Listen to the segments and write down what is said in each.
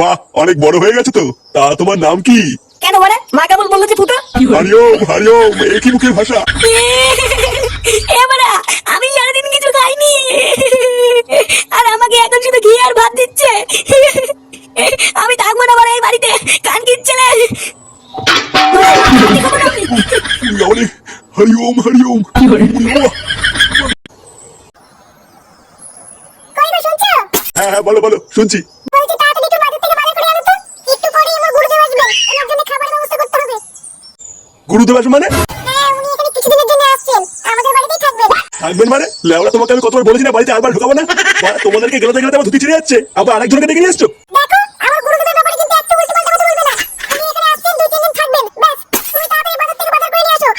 বাহ অনেক বড় হয়ে গেছে তো। তা তোমার নাম কি? কেন বলে? মা কেমন বলল যে ফুটো। হরিওম হরিওম একই মুখের ভাষা। এবারে আমি সারাদিন কিছু খাইনি। আর আমাকে এখন শুধু ঘি আর ভাত দিচ্ছে। আমি থাকব না বলে এই বাড়িতে কান কিচ্ছেলে আরে হরিওম হরিওম। হ্যাঁ হ্যাঁ বলো বলো শুনছি। আসছেন। আমাদের বাড়িতেই থাকবেন। থাকবেন মানে? লেওরা তোমাকে আমি কতবার বলেছি না বাড়িতে আরবার ঢুকাবো না? তোমাদেরকে গেলাতে গেলাতে আমার ধুতি ছিঁড়ে যাচ্ছে। আবার আরেকজনকে ডেকে নিয়ে এসছো? দেখো আমার গুরুদেবের ব্যাপারে কিন্তু একটু উল্টো পাল্টা কথা বলবে না। উনি এখানে আসছেন দুই তিন দিন থাকবেন। ব্যাস তুমি তাড়াতাড়ি বাজার থেকে বাজার করে নিয়ে আসো।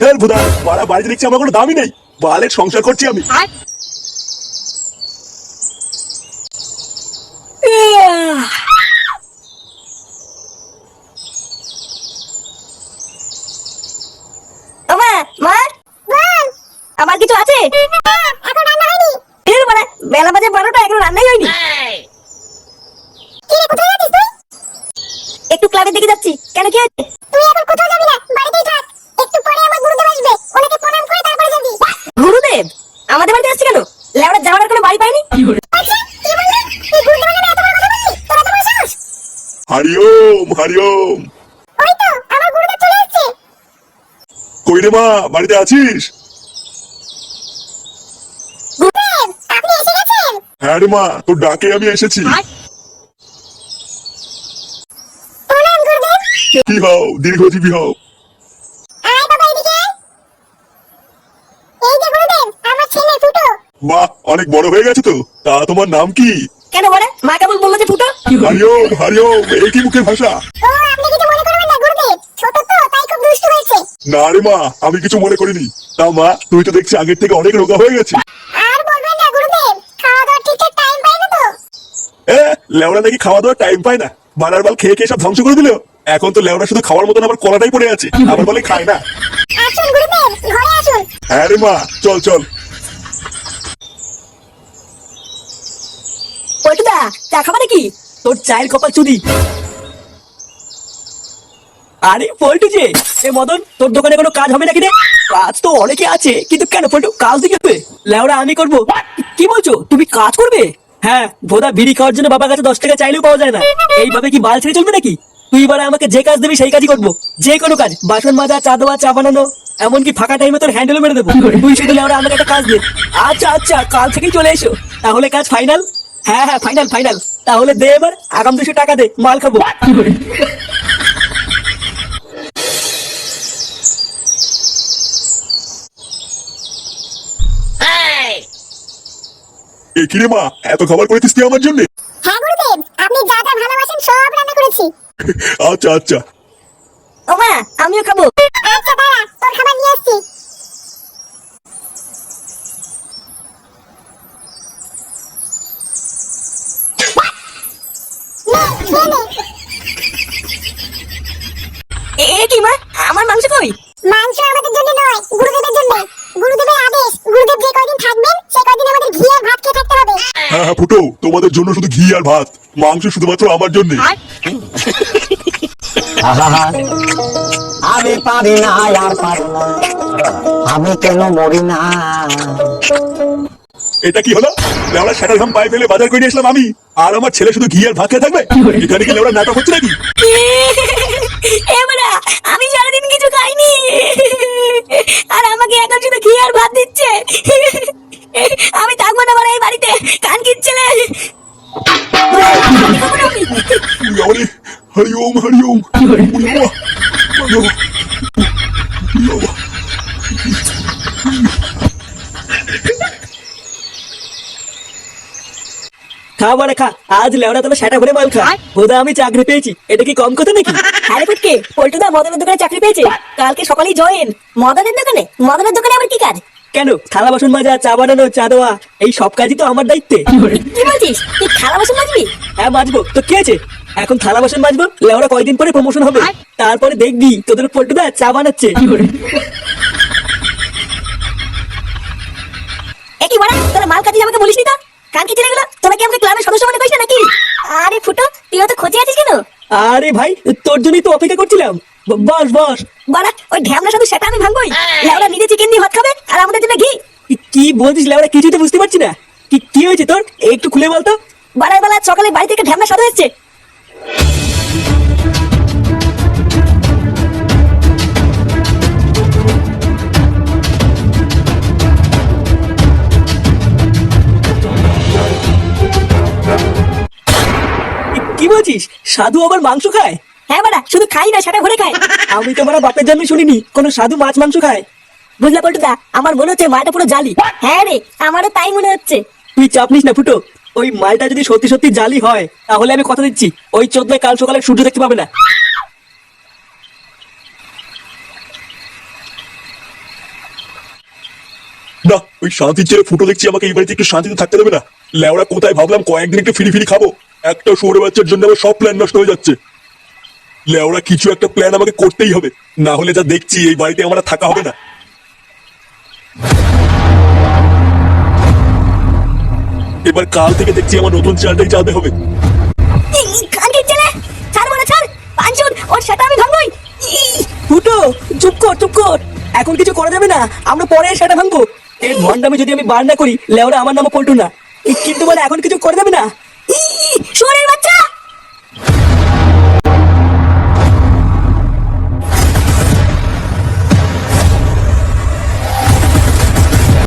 হ্যাঁ ভুদা বাড়া বাড়িতে দেখছি আমার কোনো দামই নেই। বালের সংসার করছি আমি মা মা বল আমার কিছু আছে হ্যাঁ, এখন রান্না হয়নি এর মানে বেলা বাজে বারোটা এখনও রান্নাই হয়নি কি রে কোথায় যাচ্ছিস তুই একটু ক্লাবের কেন কি হয়েছে? তুই এখন কোথাও যাবি না? বাড়িতেই থাক। একটু পরে আমার গুরুদেব আসবে। ওনাকে প্রণাম করে তারপরে যাবি। গুরুদেব আমাদের বাড়িতে আসছে কেন? লেওড়া যাওয়ার কোনো বাড়ি পাইনি আচ্ছা কি বললি? তুই গুরুদেবের নামে এত বড় কথা বললি? তোর এত বড় সাহস। হরিওম হরিওম। ওই তো আমার গুরুদেব চলে এসেছে। কই রে মা বাড়িতে আছিস? গুরুদেব আপনি এসে গেছেন? হ্যাঁ রে মা তোর ডাকে আমি এসেছি প্রণাম কি হও? দীর্ঘজীবী হও। আয় বাবা এদিকে আয়। এই যে গুরুদেব আমার ছেলে ফুটো। বাহ অনেক বড় হয়ে গেছে তো। তা তোমার নাম কি? কেন বলে? মা কেমন বলল যে ফুটো। হরিওম হরিওম একই মুখের ভাষা? ও আপনি কিছু মনে করবেন না গুরুদেব। ছোট তো তাই খুব দুষ্টু হয়েছে। না রে মা আমি কিছু মনে করিনি। তা মা তুই তো দেখছি আগের থেকে অনেক রোগা হয়ে গেছে আর বলবেন না গুরুদেব খাওয়া দাওয়ার ঠিকঠাক টাইম পাই না তো। এ লেওড়া নাকি খাওয়া দাওয়ার টাইম পায় না। বানার বাল খেয়ে খেয়ে সব ধ্বংস করে দিল। এখন তো লেওড়া শুধু খাওয়ার মতন আবার কলাটাই পড়ে আছে। আবার বলে খায় না। আসুন গুরুদেব ঘরে আসুন। হ্যাঁ রে মা চল চল। পল্টুদা চা খাবা নাকি? তোর চায়ের কপাল চুরি। আরে পল্টু যে এ মদন তোর দোকানে কোনো কাজ হবে নাকি রে? কাজ তো অনেকে আছে কিন্তু কেন পল্টু কাজ দিকে হবে। লেওরা আমি করব। কি বলছো তুমি কাজ করবে? হ্যাঁ ভোদা বিড়ি খাওয়ার জন্য বাবার কাছে দশ টাকা চাইলেও পাওয়া যায় না। এইভাবে কি বাল ছেড়ে চলবে নাকি? তুই এবারে আমাকে যে কাজ দিবি সেই কাজই করব। যে কোনো কাজ। বাসন মাজা চা দেওয়া চা বানানো এমনকি ফাঁকা টাইমে তোর হ্যান্ডেল মেরে দেবো। তুই শুধু লেওরা আমাকে একটা কাজ দে। আচ্ছা আচ্ছা কাল থেকেই চলে এসো। তাহলে কাজ ফাইনাল হ্যাঁ হ্যাঁ ফাইনাল ফাইনাল তাহলে দে এবার আগাম দুশো টাকা দে মাল খাব। এ কি মা? এত খাবার করেছিস তুই আমার জন্য? হ্যাঁ গুরুদেব আপনি যা যা ভালোবাসেন সব রান্না করেছি। আচ্ছা আচ্ছা। ও মা আমিও খাব। আচ্ছা দাঁড়া তোর খাবার নিয়ে আসছি। নে, খেয়ে নে। হ্যাঁ তোমাদের জন্য শুধু ঘি আর ভাত। মাংস শুধুমাত্র আমার জন্য। আমি পারি না আর পারি না। আমি কেন মরি না? এটা কি হলো? লেওড়া সেটার ঘাম পায়ে ফেলে বাজার করে নিয়ে আসলাম আমি। আর আমার ছেলে শুধু ঘি আর ভাত খেয়ে থাকবে? এখানে কি লেওড়া নাটক হচ্ছে নাকি? আমি সারাদিন কিছু খাইনি। আর আমাকে এখন শুধু ঘি আর ভাত দিচ্ছে। আমি থাকব না বলে এই বাড়িতে কান কিচ্ছেলে আরে হরিওম হরিওম বাবা, বাবা, বাবা। খা বলে খা আজ লেওড়া তবে সেটা ভরে মাল খা। বোধা আমি চাকরি পেয়েছি। এটা কি কম কথা নাকি? আরে ফুটকে পল্টুদা মদনের দোকানে চাকরি পেয়েছে? কালকে সকালেই জয়েন মদনের দোকানে? মদনের দোকানে আবার কি কাজ? কেন? থালা বাসন মাজা চা বানানো চা দেওয়া এই সব কাজই তো আমার দায়িত্বে। কি বলছিস? তুই থালা বাসন মাজবি? হ্যাঁ মাজবো। তো কি আছে? এখন থালা বাসন মাজবো লেওড়া কয়দিন পরে প্রমোশন হবে। তারপরে দেখবি তোদের পল্টুদা চা বানাচ্ছে। একই বড়া তোরা মাল কাটিয়ে আমাকে বলিস নি তো কানকি ছেলেগুলো তোরা কি আমাকে ক্লাবের সদস্য মনে করিস নাকি? আরে ফুটো তুই তো খোঁজে আছিস কেন? আরে ভাই তোর জন্যই তো অপেক্ষা করছিলাম। বস বস। বাড়া ওই ঢ্যামলা শুধু সেটা আমি ভাঙবই। লেওরা নিজে চিকেন দিয়ে ভাত খাবে আর আমাদের জন্য ঘি। কি- কি বলছিস লেওরা? কিছুই তো বুঝতে পারছি না। কি কি হয়েছে তোর? একটু খুলে বলতো বাড়ার বেলা সকালে বাড়ি থেকে ঢ্যামলা সদা হচ্ছে কি বলছিস? সাধু আবার মাংস খায়? হ্যাঁ বাড়া শুধু খাই না সেটা ভরে খায় আমি তো বাপের জন্মে শুনিনি কোনো সাধু মাছ মাংস খায়। বুঝলা পল্টুদা আমার মনে হচ্ছে মাটা পুরো জালি। হ্যাঁ রে আমারও তাই মনে হচ্ছে। তুই চাপ নিস না ফুটো ওই মালটা যদি সত্যি সত্যি জালি হয় তাহলে আমি কথা দিচ্ছি। ওই চোদ্দায় কাল সকালে সূর্য দেখতে পাবে না। না ওই শান্তির ছেলে ফুটো দেখছি আমাকে এই বাড়িতে একটু শান্তিতে থাকতে দেবে না। লেওরা কোথায় ভাবলাম কয়েকদিন একটু ফিরি ফিরি খাব। একটা শুয়োরে বাচ্চার জন্য আমার সব প্ল্যান নষ্ট হয়ে যাচ্ছে। লেওরা কিছু একটা প্ল্যান আমাকে করতেই হবে। না হলে যা দেখছি এই বাড়িতে আমার থাকা হবে না। এবার কাল থেকে দেখছি আমার নতুন চালটাই চালতে হবে। মানে ফুটো চুপ কর চুপ কর। এখন কিছু করা যাবে না। আমরা পরে সেটা ভাঙবো। এর ভন্ডামে যদি আমি বার না করি লেওরা আমার নামও পল্টু না। কিন্তু বলে এখন কিছু করা যাবে না।